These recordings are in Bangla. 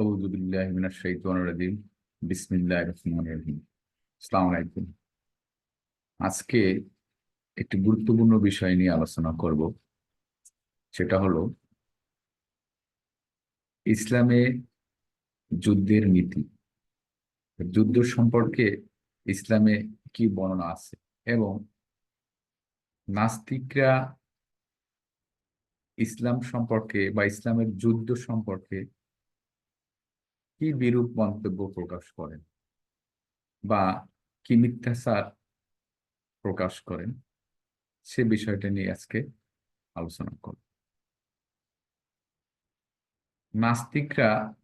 আউযু বিল্লাহি আজকে একটি গুরুত্বপূর্ণ বিষয় নিয়ে আলোচনা করব। সেটা হলো ইসলামে যুদ্ধের নীতি। যুদ্ধ সম্পর্কে ইসলামে কি বর্ণনা আছে এবং নাস্তিকরা ইসলাম সম্পর্কে বা ইসলামের যুদ্ধ সম্পর্কে কি বিরূপ মন্তব্য প্রকাশ করেন? বা কি মিথ্যাচার প্রকাশ করেন? সে বিষয়টা নিয়ে আজকে আলোচনা করব। নাস্তিকরা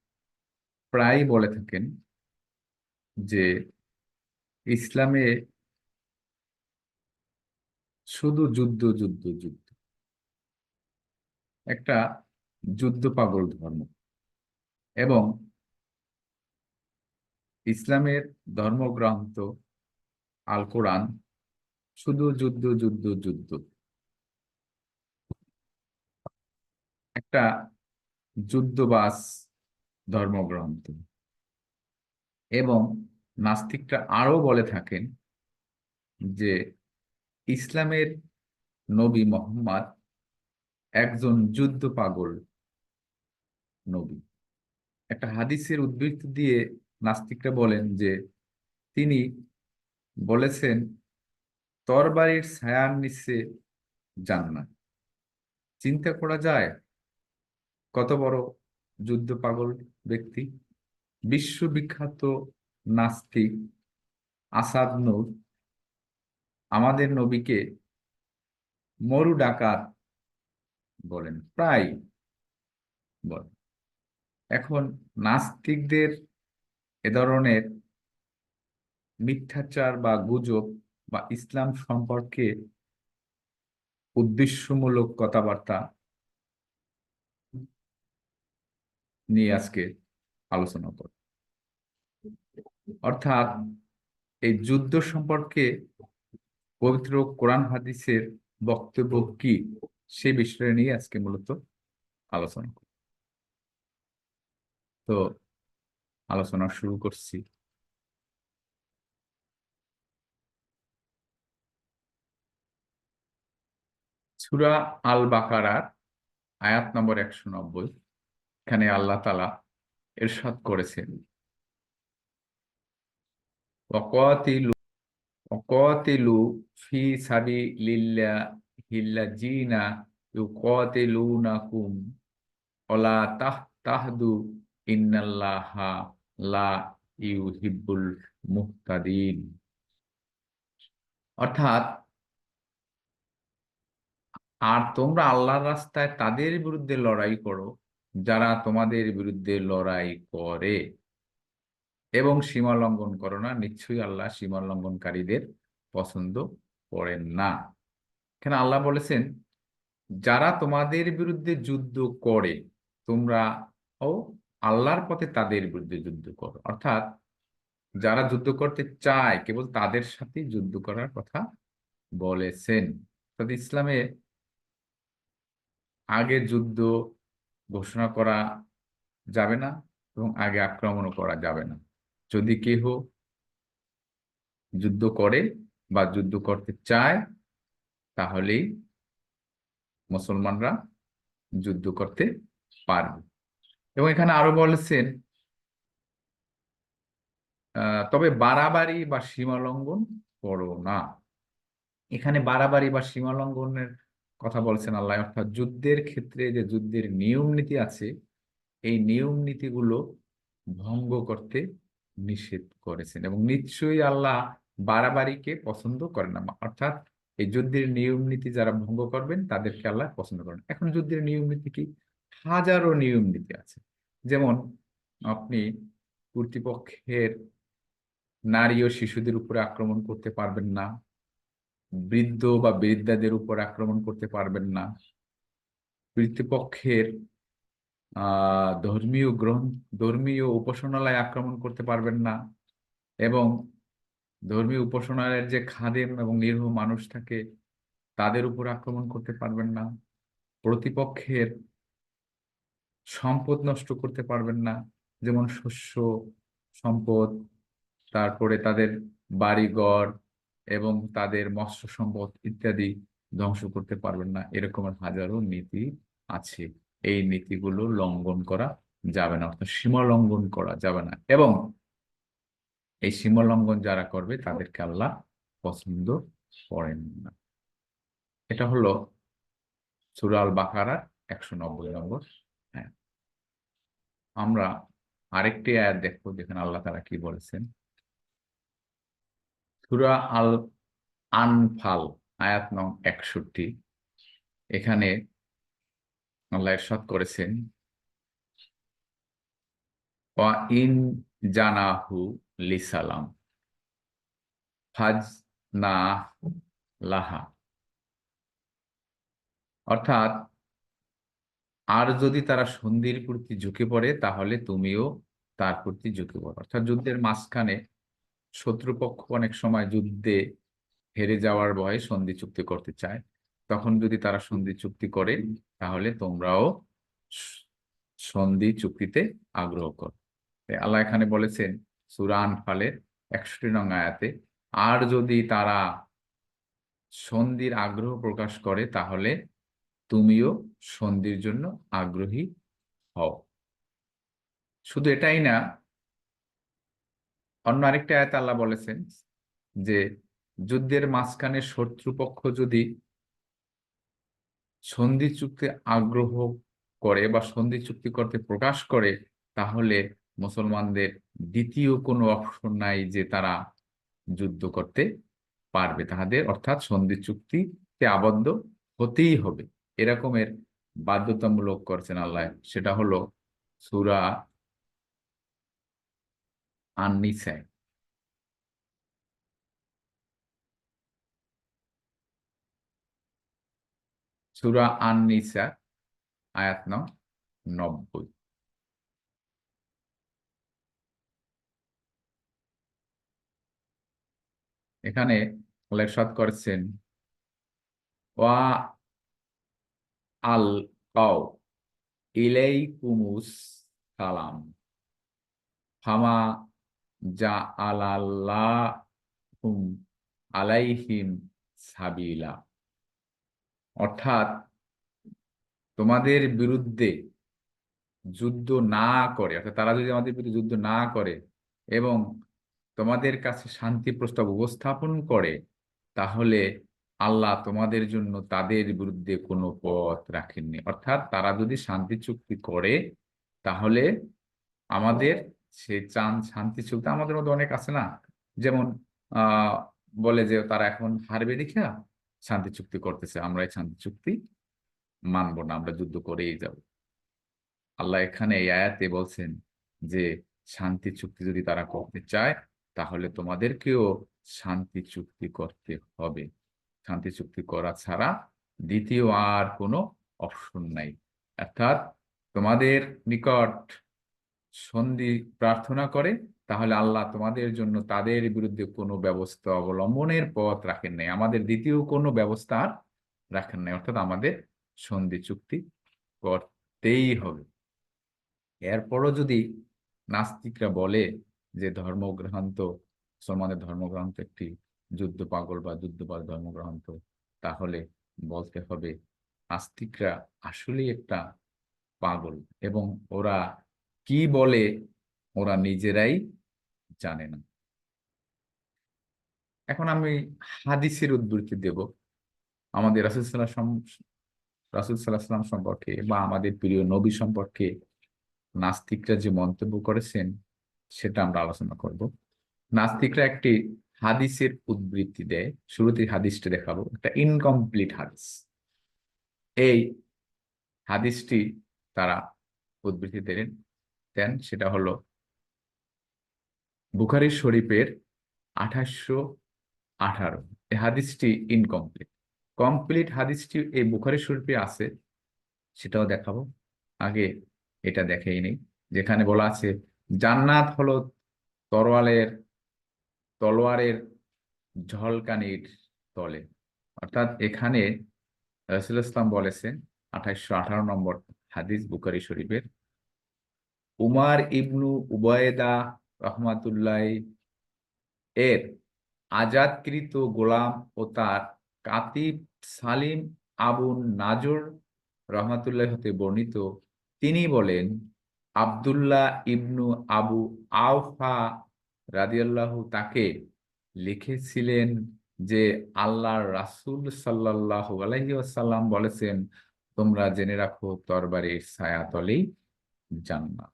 প্রায় বলে থাকেন যে ইসলামে শুধু যুদ্ধ যুদ্ধ যুদ্ধ। একটা যুদ্ধ পাগল ধর্ম। এবং ইসলামের ধর্মগ্রন্থ, আল কোরআন, শুধু যুদ্ধ যুদ্ধ যুদ্ধ। একটা যুদ্ধবাস ধর্মগ্রন্থ। এবং নাস্তিকরা আরও বলে থাকেন যে, ইসলামের নবী মোহাম্মদ একজন যুদ্ধ পাগল নবী। একটা হাদিসের উদ্বৃত্তি দিয়ে নাস্তিকরা বলেন যে তিনি বলেছেন, তরবারির ছায়ার নিচে জান্নাত চিন্তা করা যায় কত বড় যুদ্ধ পাগল ব্যক্তি? বিশ্ববিখ্যাত নাস্তিক আসাদ নূর আমাদের নবীকে মরু ডাকাত বলেন, প্রায় বলেন। এখন নাস্তিকদের এ ধরনের মিথ্যাচার বা গুজব বা ইসলাম সম্পর্কে উদ্দেশ্যমূলক কথাবার্তা নিয়ে আজকে আলোচনা করব। অর্থাৎ এই যুদ্ধ সম্পর্কে পবিত্র কোরআন হাদিসের বক্তব্য কি সে বিষয় নিয়ে আজকে মূলত আলোচনা করব। তো আলোচনা শুরু করছি। সুরা আল বাকারার আয়াত নম্বর একশো নব্বই, এখানে আল্লাহ তালা এরশাদ করেছেন। অকাতিলু ফি সাবি লিল্লা হিল্লা জিনা ইউকাতিলুনাকুম ওলা তাহ তাহদু ইন্নাল্লাহা লা ইউহিব্বুল মুহতাদিন। অর্থাৎ, আর তোমরা আল্লাহর রাস্তায় তাদের বিরুদ্ধে লড়াই করো, যারা তোমাদের বিরুদ্ধে লড়াই করে। এবং সীমা লঙ্ঘন করো না, নিশ্চয়ই আল্লাহ সীমা লঙ্ঘনকারীদের পছন্দ করেন না। এখানে আল্লাহ বলেছেন, যারা তোমাদের বিরুদ্ধে যুদ্ধ করে, তোমরা ও আল্লাহর পথে তাদের বিরুদ্ধে যুদ্ধ করো। অর্থাৎ যারা যুদ্ধ করতে চায়, কেবল তাদের সাথে যুদ্ধ করার কথা বলেছেন। ইসলামে আগে যুদ্ধ ঘোষণা করা যাবে না এবং আগে আক্রমণও করা যাবে না। যদি কেহ যুদ্ধ করে বা যুদ্ধ করতে চায়, তাহলেই মুসলমানরা যুদ্ধ করতে পারবে। এবং এখানে আরও বলেছেন তবে বাড়াবাড়ি বা সীমা লঙ্ঘন করো না। এখানে বাড়াবাড়ি বা সীমা লঙ্ঘনের কথা বলছেন আল্লাহ, অর্থাৎ যুদ্ধের ক্ষেত্রে যে যুদ্ধের নিয়ম নীতি আছে, এই নিয়ম নীতিগুলো ভঙ্গ করতে নিষেধ করেছেন এবং নিশ্চয়ই আল্লাহ বাড়াবাড়িকে পছন্দ করেন না। অর্থাৎ এই যুদ্ধের নিয়ম নীতি যারা ভঙ্গ করবেন, তাদেরকে আল্লাহ পছন্দ করেন এখন যুদ্ধের নিয়ম নীতি কি? হাজারো নিয়ম নীতি আছে। যেমন আপনি কর্তৃপক্ষের নারী ও শিশুদের উপরে আক্রমণ করতে পারবেন না, বৃদ্ধ বা বৃদ্ধাদের উপর আক্রমণ করতে পারবেন না, কর্তৃপক্ষের ধর্মীয় গ্রহণ ধর্মীয় উপাসনালয় আক্রমণ করতে পারবেন না এবং ধর্মীয় উপাসনালয়ের যে খাদেম এবং নিরীহ মানুষ থাকে তাদের উপর আক্রমণ করতে পারবেন না। প্রতিপক্ষের সম্পদ নষ্ট করতে পারবেন না। যেমন শস্য সম্পদ, তারপরে তাদের বাড়িঘর এবং তাদের মৎস্য সম্পদ ইত্যাদি ধ্বংস করতে পারবেন না। এরকমের হাজারো নীতি আছে। এই নীতিগুলো লঙ্ঘন করা যাবে না, অর্থাৎ সীমা লঙ্ঘন করা যাবে না। এবং এই সীমা লঙ্ঘন যারা করবে, তাদেরকে আল্লাহ পছন্দ করেন না। এটা হলো সুরাল বাকারার একশো নব্বই নম্বর আমরা আরেকটি আয়াত দেখব যেখানে আল্লাহ তারা কি বলেছেন? সুরা আল আনফাল আয়াত নং একষট্টি। এখানে আল্লাহ এরশাদ করেছেন ইন জানাহু লিসালাম ফাজ না লাহা। অর্থাৎ আর যদি তারা সন্ধির প্রতি ঝুঁকে পড়ে, তাহলে তুমিও তার প্রতি ঝুঁকে পড়ো। অর্থাৎ যুদ্ধের মাঝখানে শত্রুপক্ষ অনেক সময় যুদ্ধে হেরে যাওয়ার ভয়ে সন্ধি চুক্তি করতে চায়। তখন যদি তারা সন্ধি চুক্তি করে, তাহলে তোমরাও সন্ধি চুক্তিতে আগ্রহ কর। আল্লাহ এখানে বলেছেন সুরান ফালের একষট্টি নং আয়াতে, আর যদি তারা সন্ধির আগ্রহ প্রকাশ করে, তাহলে তুমিও সন্ধির জন্য আগ্রহী হও। শুধু এটাই না, অন্য আরেকটা আয়াত আল্লাহ বলেছেন যে, যুদ্ধের মাঝখানে শত্রুপক্ষ যদি সন্ধি চুক্তি আগ্রহ করে বা সন্ধি চুক্তি করতে প্রকাশ করে, তাহলে মুসলমানদের দ্বিতীয় কোনো অপশন নাই যে তারা যুদ্ধ করতে পারবে। তাহাদের অর্থাৎ সন্ধি চুক্তিতে আবদ্ধ হতেই হবে। এরকমের বাধ্যতামূলক করছেন আল্লাহ। সেটা হলো সুরা আননিসায় সুরা আননিসা, আয়াত নব্বই। এখানে লেখসাদ করেছেন, ওয়া আল কাউ ইলাইকুমুস সালাম। ফামা যা আলাল্লাহুম আলাইহিম সাবিলা। অর্থাৎ তোমাদের বিরুদ্ধে যুদ্ধ না করে, অর্থাৎ তারা যদি আমাদের বিরুদ্ধে যুদ্ধ না করে এবং তোমাদের কাছে শান্তি প্রস্তাব উপস্থাপন করে, তাহলে আল্লাহ তোমাদের জন্য তাদের বিরুদ্ধে কোনো পথ রাখেননি। অর্থাৎ তারা যদি শান্তি চুক্তি করে, তাহলে আমাদের সে চান শান্তি চুক্তি আমাদের মধ্যে অনেক আছে না? যেমন বলে যে তারা এখন হারবে দেখা শান্তি চুক্তি করতেছে আমরা এই শান্তি চুক্তি মানবো না, আমরা যুদ্ধ করেই যাব। আল্লাহ এখানে এই আয়াতে বলছেন যে, শান্তি চুক্তি যদি তারা করতে চায়, তাহলে তোমাদেরকেও শান্তি চুক্তি করতে হবে। শান্তি চুক্তি করা ছাড়া দ্বিতীয় আর কোনো অপশন নাই। অর্থাৎ তোমাদের নিকট সন্ধি প্রার্থনা করে, তাহলে আল্লাহ তোমাদের জন্য তাদের বিরুদ্ধে কোনো ব্যবস্থা অবলম্বনের পথ রাখেন নাই। আমাদের দ্বিতীয় কোনো ব্যবস্থা আর রাখেন নাই। অর্থাৎ আমাদের সন্ধি চুক্তি করতেই হবে। এরপরও যদি নাস্তিকরা বলে যে ধর্মগ্রহান্ত মুসলমানের ধর্মগ্রন্থ একটি যুদ্ধ পাগল বা যুদ্ধপাল ধর্মগ্রন্থ, তাহলে বলতে হবে নাস্তিকরা আসলেই একটা পাগল এবং ওরা কি বলে ওরা নিজেরাই জানে না। এখন আমি হাদিসের উদ্বৃত্তি দেব। আমাদের রাসুল সাল্লাহ রাসুল সাল্লাহাম সম্পর্কে বা আমাদের প্রিয় নবী সম্পর্কে নাস্তিকরা যে মন্তব্য করেছেন, সেটা আমরা আলোচনা করব। নাস্তিকরা একটি হাদিসের উদ্বৃত্তি দেয় শুরুতে হাদিসটা দেখাবো। একটা ইনকমপ্লিট হাদিস। এই হাদিসটি তারা উদ্বৃত্তি দিলেন, দেন সেটা হলো বুখারি শরীফের আঠাশশো আঠারো। এই হাদিসটি ইনকমপ্লিট কমপ্লিট হাদিসটি এই বুখারি শরীফে আছে, সেটাও দেখাবো। আগে এটা দেখেই নেই। যেখানে বলা আছে, জান্নাত হলো তরোয়ালের তলোয়ারের ঝলকানির তলে। অর্থাৎ এখানে রসুল ইসলাম বলেছেন আঠাইশো আঠারো নম্বর হাদিস বুকারি শরীফের, উমার ইবনু উবায়দা রহমাতুল্লাহ এর আজাদকৃত গোলাম ও তার কাতিব সালিম আবুন নাজর রহমাতুল্লাহ হতে বর্ণিত, তিনি বলেন, আবদুল্লাহ ইবনু আবু আওফা রাদিয়াল্লাহু তাকে লিখেছিলেন যে, আল্লাহর রাসূল সাল্লাল্লাহু আলাইহি ওয়াসাল্লাম বলেছেন, তোমরা জেনে রাখো তরবারির ছায়াতলেই জান্নাত।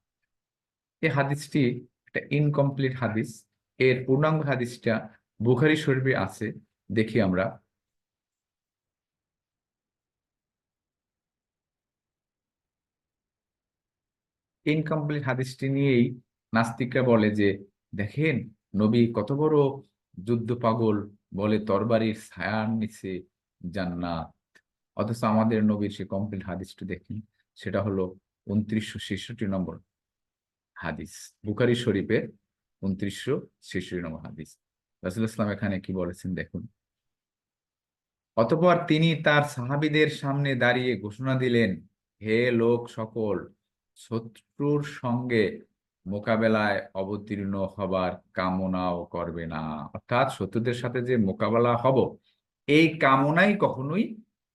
এই হাদিসটি একটা ইনকমপ্লিট হাদিস। এর পূর্ণাঙ্গ হাদিসটা বুখারি শরীফে আছে। দেখি আমরা। ইনকমপ্লিট হাদিসটি নিয়েই নাস্তিকরা বলে যে দেখেন, নবী কত বড় যুদ্ধ পাগল বলে তরবারির ছায়ার নিচে জান্নাত। অথচ আমাদের নবীর সে কমপ্লিট হাদিসটি দেখেন, সেটা হলো উনত্রিশশো ছেষট্টি নম্বর হাদিস। বুখারি শরীফের উনত্রিশশো ছেষট্টি নম্বর হাদিস। রাসুল ইসলাম এখানে কি বলেছেন দেখুন, অতপর তিনি তার সাহাবিদের সামনে দাঁড়িয়ে ঘোষণা দিলেন, হে লোক সকল, শত্রুর সঙ্গে মোকাবেলায় অবতীর্ণ হবার কামনাও করবে না। অর্থাৎ শত্রুদের সাথে যে মোকাবেলা হব, এই কামনাই কখনোই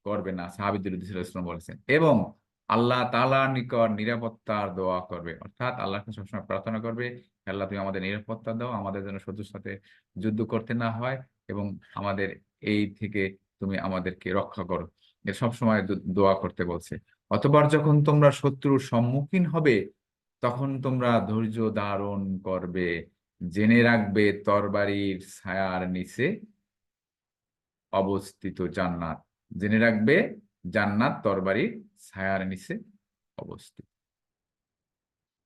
করবে না সাহাবিদুল ইসলাম বলেছেন। এবং আল্লাহ তালার নিকট নিরাপত্তার দোয়া করবে, অর্থাৎ আল্লাহকে সবসময় প্রার্থনা করবে আল্লাহ তুমি আমাদের নিরাপত্তা দাও, আমাদের যেন শত্রুর সাথে যুদ্ধ করতে না হয় এবং আমাদের এই থেকে তুমি আমাদেরকে রক্ষা করো। এ সবসময় দোয়া করতে বলছে। অতবার যখন তোমরা শত্রুর সম্মুখীন হবে তখন তোমরা ধৈর্য ধারণ করবে, জেনে রাখবে তরবারির ছায়ার নিচে অবস্থিত জান্নাত। জেনে রাখবে জান্নাত তরবারির ছায়ার নিচে অবস্থিত।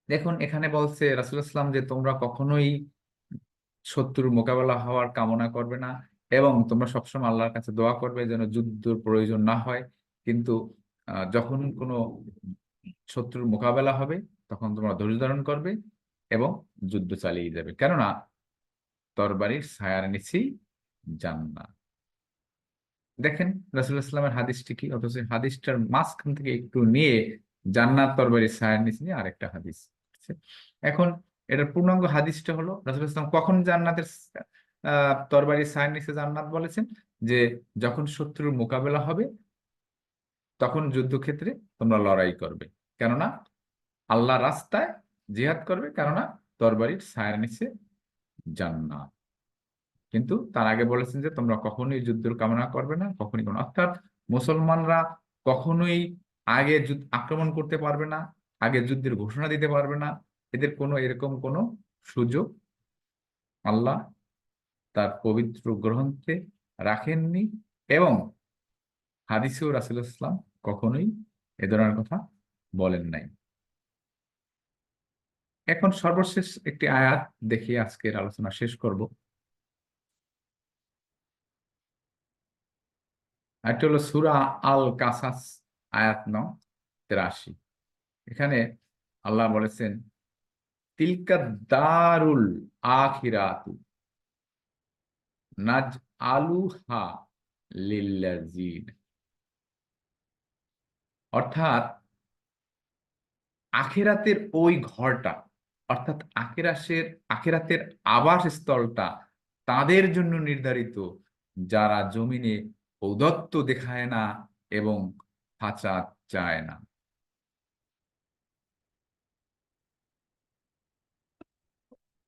দেখুন, এখানে বলছে রাসুলাম যে, তোমরা কখনোই শত্রুর মোকাবেলা হওয়ার কামনা করবে না এবং তোমরা সবসময় আল্লাহর কাছে দোয়া করবে যেন যুদ্ধের প্রয়োজন না হয়। কিন্তু যখন কোনো শত্রুর মোকাবেলা হবে তখন তোমরা ধৈর্য ধারণ করবে এবং যুদ্ধ চালিয়ে যাবে। কেননা তরবারির ছায়ার নিচেই জান্নাত। দেখেন রাসুল ইসলামের হাদিসটি কি? অথচ হাদিসটার মাঝখান থেকে একটু নিয়ে জান্নাত তরবারি সায়ের নিচে নিয়ে আরেকটা হাদিস এখন এটার পূর্ণাঙ্গ হাদিসটা হলো রাসুল ইসলাম কখন জান্নাতের তরবারি সায়ের নিচে জান্নাত বলেছেন? যে যখন শত্রুর মোকাবেলা হবে, তখন যুদ্ধক্ষেত্রে তোমরা লড়াই করবে। কেননা আল্লাহ রাস্তায় জিহাদ করবে, কেননা তরবারির সায়ের নিচে জান্নাত। কিন্তু তার আগে বলেছেন যে, তোমরা কখনোই যুদ্ধের কামনা করবে না, কখনই কোনো অর্থাৎ মুসলমানরা কখনোই আগে আক্রমণ করতে পারবে না, আগে যুদ্ধের ঘোষণা দিতে পারবে না। এদের কোনো এরকম কোনো সুযোগ আল্লাহ তার পবিত্র গ্রন্থে রাখেননি এবং হাদিসেও রাসুল ইসলাম কখনোই এ ধরনের কথা বলেন নাই। এখন সর্বশেষ একটি আয়াত দেখি আজকের আলোচনা শেষ করব। এটা হলো সুরা আল কাসাস আয়াত ন তেরাশি। এখানে আল্লাহ বলেছেন, তিলকা দারুল আখিরাতু নাজ আলুহা লিল্লাজিন অর্থাৎ আখেরাতের ওই ঘরটা অর্থাৎ আখেরাসের আখেরাতের আবাস স্থলটা তাদের জন্য নির্ধারিত, যারা জমিনে ঔদত্ত দেখায় না এবং ফাঁচা চায় না।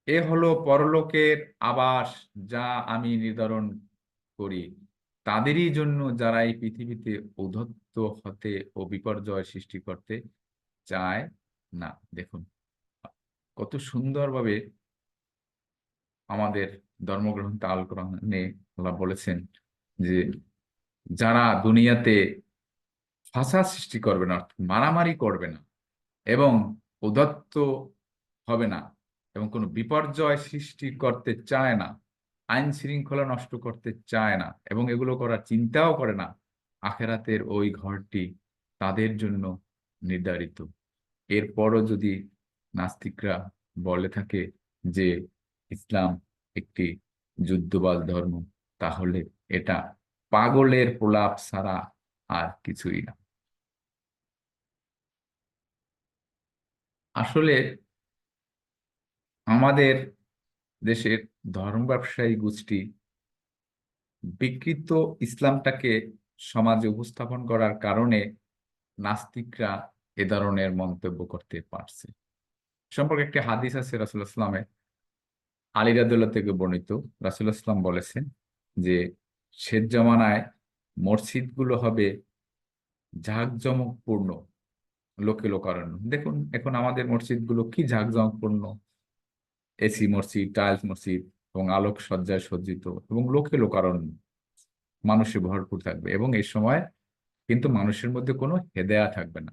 এ হলো পরলোকের আবাস যা আমি নির্ধারণ করি। তাদেরই জন্য যারা এই পৃথিবীতে ঔধত্ত হতে ও বিপর্যয় সৃষ্টি করতে চায় না। দেখুন কত সুন্দরভাবে আমাদের ধর্মগ্রন্থ আল কোরআনে আল্লাহ বলেছেন যে যারা দুনিয়াতে ফাঁসা সৃষ্টি করবে না, অর্থাৎ মারামারি করবে না এবং উদত্ত হবে না এবং কোনো বিপর্যয় সৃষ্টি করতে চায় না, আইন শৃঙ্খলা নষ্ট করতে চায় না এবং এগুলো করার চিন্তাও করে না, আখেরাতের ওই ঘরটি তাদের জন্য নির্ধারিত। এরপরও যদি নাস্তিকরা বলে থাকে যে ইসলাম একটি যুদ্ধবাদ ধর্ম, তাহলে এটা পাগলের প্রলাপ ছাড়া আর কিছুই না। আসলে আমাদের দেশের ধর্ম ব্যবসায়ী গোষ্ঠী বিকৃত ইসলামটাকে সমাজে উপস্থাপন করার কারণে নাস্তিকরা এ ধরনের মন্তব্য করতে পারছে। সম্পর্কে একটি হাদিস আছে রাসুল ইসলামের আলী রাদুল্লাহ থেকে বর্ণিত। রাসুল ইসলাম বলেছেন যে, শেষ জমানায় মসজিদগুলো হবে জাঁকজমকপূর্ণ, লোকে লোকারণ্য। দেখুন, এখন আমাদের মসজিদগুলো কি জাঁকজমকপূর্ণ? এসি মসজিদ, টাইলস মসজিদ এবং আলোক সজ্জায় সজ্জিত এবং লোকে লোকারণ্য। মানুষে ভরপুর থাকবে এবং এই সময় কিন্তু মানুষের মধ্যে কোনো হেদায়া থাকবে না।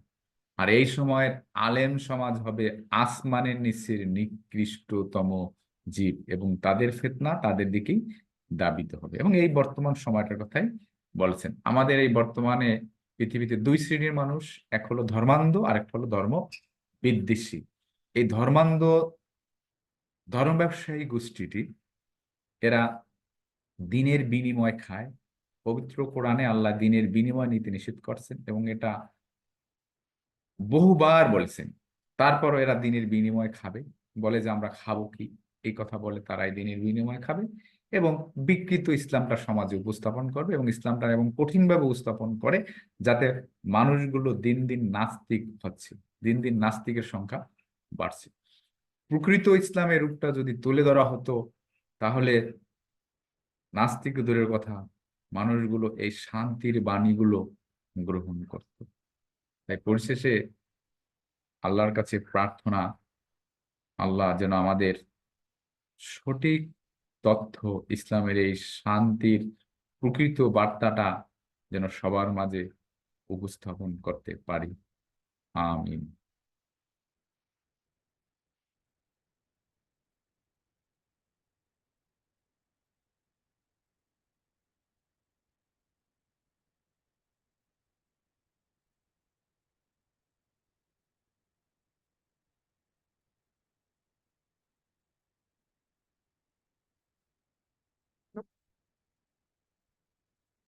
আর এই সময়ের আলেম সমাজ হবে আসমানের নিচের নিকৃষ্টতম জীব এবং তাদের ফেতনা তাদের দিকেই দাবিত হবে। এবং এই বর্তমান সময়টার কথাই বলেছেন। আমাদের এই বর্তমানে পৃথিবীতে দুই শ্রেণির মানুষ, এক হলো ধর্মান্ধ আর একটা হলো ধর্ম বিদ্বেষী। এই ধর্মান্ধ ধর্ম ব্যবসায়ী গোষ্ঠীটি, এরা দিনের বিনিময় খায়। পবিত্র কোরআনে আল্লাহ দিনের বিনিময় নীতি নিষেধ করছেন এবং এটা বহুবার বলেছেন। তারপরও এরা দিনের বিনিময় খাবে। বলে যে আমরা খাব কি? এই কথা বলে তারাই দিনের বিনিময় খাবে এবং বিকৃত ইসলামটা সমাজে উপস্থাপন করবে এবং ইসলামটা এবং কঠিনভাবে উপস্থাপন করে যাতে মানুষগুলো দিন দিন নাস্তিক হচ্ছে। দিন দিন নাস্তিকের সংখ্যা বাড়ছে। প্রকৃত ইসলামের রূপটা যদি তুলে ধরা হতো, তাহলে নাস্তিক দূরের কথা মানুষগুলো এই শান্তির বাণীগুলো গ্রহণ করত। তাই পরিশেষে আল্লাহর কাছে প্রার্থনা, আল্লাহ যেন আমাদের সঠিক তথ্য, ইসলামের এই শান্তির প্রকৃত বার্তাটা যেন সবার মাঝে উপস্থাপন করতে পারি। আমিন।